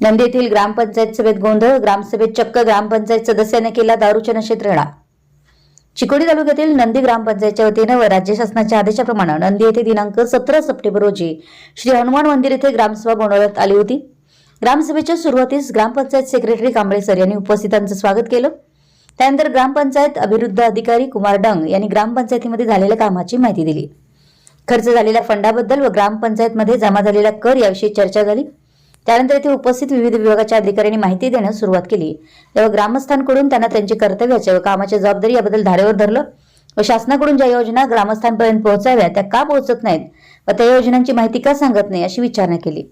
नंदी येथील ग्रामपंचायत सभेत गोंधळ ग्रामसभेत चक्क ग्रामपंचायत सदस्याने केला दारूच्या नशेत रेडा चिकोडी तालुक्यातील नंदी ग्रामपंचायतच्या वतीनं व राज्य शासनाच्या आदेशाप्रमाणे नंदी येथे दिनांक सतरा सप्टेंबर रोजी श्री हनुमान मंदिर येथे ग्रामसभा बोलावण्यात आली होती. ग्रामसभेच्या सुरुवातीस ग्रामपंचायत सेक्रेटरी कांबळे सर यांनी उपस्थितांचं स्वागत केलं. त्यानंतर ग्रामपंचायत अभिवृद्ध अधिकारी कुमार डंग यांनी ग्रामपंचायतीमध्ये झालेल्या कामाची माहिती दिली. खर्च झालेल्या फंडाबद्दल व ग्रामपंचायतमध्ये जमा झालेला कर याविषयी चर्चा झाली. त्यानंतर येथे उपस्थित विविध विभागाच्या अधिकाऱ्यांनी माहिती देण्यास सुरुवात केली. तेव्हा ग्रामस्थांकडून त्यांना त्यांची कर्तव्याच्या व कामाच्या जबाबदारी याबद्दल धारेवर धरलं व शासनाकडून ज्या योजना ग्रामस्थांपर्यंत पोहोचाव्या त्या का पोहोचत नाहीत व त्या योजनांची माहिती का सांगत नाही अशी विचारणा केली.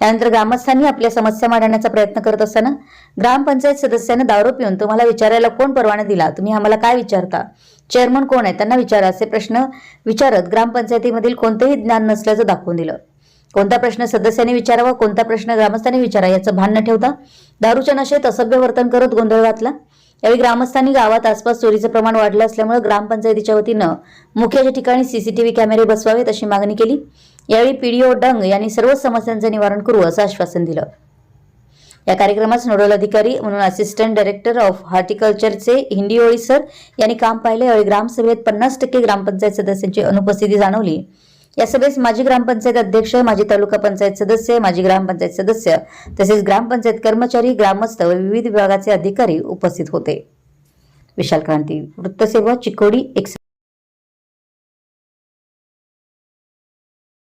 त्यानंतर ग्रामस्थांनी आपल्या समस्या मांडण्याचा प्रयत्न करत असताना ग्रामपंचायत सदस्यानं दारू पिऊन तुम्हाला विचारायला कोण परवाना दिला? तुम्ही आम्हाला काय विचारता? चेअरमन कोण आहे त्यांना विचारा असे प्रश्न विचारत ग्रामपंचायतीमधील कोणतेही ज्ञान नसल्याचं दाखवून दिलं. कोणता प्रश्न सदस्यांनी विचारावा कोणता प्रश्न ग्रामस्थांनी विचारा याचं भान न ठेवता दारूच्या नशेत असभ्य वर्तन करत गोंधळ घातला. यावेळी ग्रामस्थांनी गावात आसपास चोरीचं प्रमाण वाढलं असल्यामुळे ग्रामपंचायतीच्या वतीनं मुख्याच्या ठिकाणी सीसीटीव्ही कॅमेरे बसवावेत अशी मागणी केली. यावेळी पीडीओ डंग यांनी सर्व समस्यांचं निवारण करू असं आश्वासन दिलं. या कार्यक्रमास नोडल अधिकारी म्हणून असिस्टंट डायरेक्टर ऑफ हॉर्टिकल्चरचे हिंदी सर यांनी काम पाहिले. यावेळी ग्रामसभेत पन्नास टक्के ग्रामपंचायत सदस्यांची अनुपस्थिती जाणवली. या सभेस माजी ग्रामपंचायत अध्यक्ष माजी तालुका पंचायत सदस्य माजी ग्रामपंचायत सदस्य तसेच ग्रामपंचायत कर्मचारी ग्रामस्थ व विविध विभागाचे अधिकारी उपस्थित होते. विशाल क्रांती वृत्तसेवा चिकोडी एक्स